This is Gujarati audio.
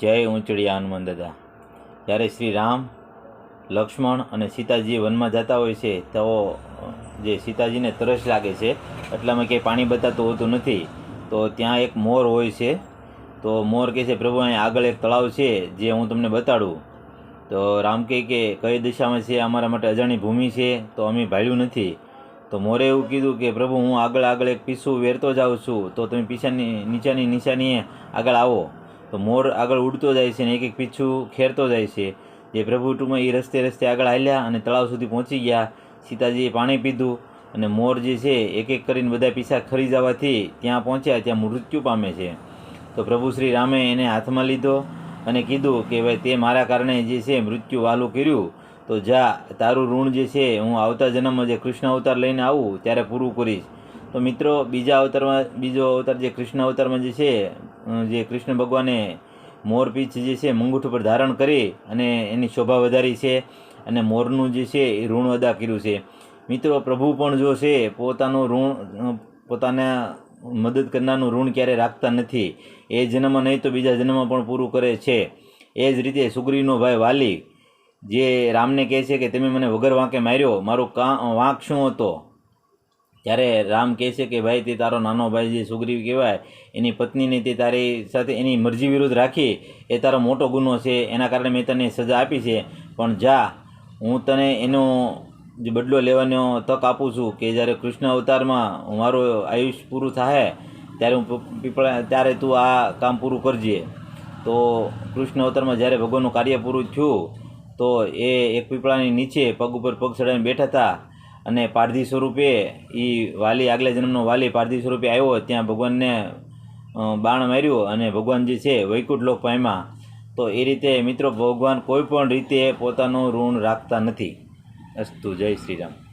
જય ઊંચડિયા હનુમાન દાદા જ્યારે શ્રી રામ, લક્ષ્મણ અને સીતાજી વનમાં જતા હોય છે, તો જે સીતાજીને તરસ લાગે છે, એટલામાં ક્યાંય પાણી બતાતું હોતું નથી, તો ત્યાં એક મોર હોય છે. તો મોર કહે છે, પ્રભુ, અહીં આગળ એક તળાવ છે, જે હું તમને બતાડું. તો રામ કહે કે, કઈ દિશામાં છે? અમારા માટે અજાણી ભૂમિ છે, તો અમે ભાળ્યું નથી. તો મોરે એવું કીધું કે, પ્રભુ, હું આગળ આગળ એક પીસું વેરતો જાઉં છું, તો તમે પીસાની નીચાની નિશાનીએ આગળ આવો. તો મોર આગળ ઉડતો જાય છે ને એક એક પીછું ખેરતો જાય છે. જે પ્રભુ ટૂંકમાં એ રસ્તે રસ્તે આગળ હાલ્યા અને તળાવ સુધી પહોંચી ગયા. સીતાજીએ પાણી પીધું અને મોર જે છે એક એક કરીને બધા પીસા ખરી જવાથી ત્યાં પહોંચ્યા, ત્યાં મૃત્યુ પામે છે. તો પ્રભુ શ્રી રામે એને હાથમાં લીધો અને કીધું કે ભાઈ તે મારા કારણે જે છે મૃત્યુ વાલું કર્યું. તો જા, તારું ઋણ જે છે હું આવતા જન્મમાં જે કૃષ્ણ અવતાર લઈને આવું ત્યારે પૂરું કરીશ. તો મિત્રો, બીજા અવતારમાં, બીજો અવતાર જે કૃષ્ણ અવતારમાં જે છે જે કૃષ્ણ ભગવાને મોરપીંછ જે છે મંગુઠ ઉપર ધારણ કરી અને એની શોભા વધારી છે અને મોરનું જે છે એ ઋણ અદા કર્યું છે. મિત્રો, પ્રભુ પણ જો છે પોતાનું ઋણ પોતાના મદદ કરનારનું ઋણ ક્યારે રાખતા નથી. એ જન્મમાં નહીં તો બીજા જન્મમાં પણ પૂરું કરે છે. એ જ રીતે સુગ્રીનો ભાઈ વાલી, જે રામને કહે છે કે, તમે મને વગર વાંકે માર્યો, મારો કા, વાંક શું હતો? ત્યારે રામ કહે છે કે ભાઈ, તે તારો નાનો ભાઈ જે સુગ્રીવ કહેવાય, એની પત્નીને તે તારી સાથે એની મરજી વિરુદ્ધ રાખી, એ તારો મોટો ગુનો છે, એના કારણે મેં તને સજા આપી છે. પણ જા, હું તને એનો જે બદલો લેવાનો તક આપું છું કે જ્યારે કૃષ્ણ અવતારમાં મારું આયુષ્ય પૂરું થાય, ત્યારે હું પીપળા, ત્યારે તું આ કામ પૂરું કરજે. તો કૃષ્ણ અવતારમાં જ્યારે ભગવાનનું કાર્ય પૂરું થયું, તો એ એક પીપળાની નીચે પગ ઉપર પગ ચડાવીને બેઠા હતા. અને પારધી સ્વરૂપે એ વાલી, આગલા જન્મનો વાલી પારધી સ્વરૂપે આવ્યો ત્યાં ભગવાનને બાણ માર્યું અને ભગવાન જે છે, વૈકુંઠ લોક પામ્યા. તો એ રીતે મિત્રો ભગવાન કોઈ પણ રીતે પોતાનું ઋણ રાખતા નથી. અસ્તુ, જય શ્રી રામ.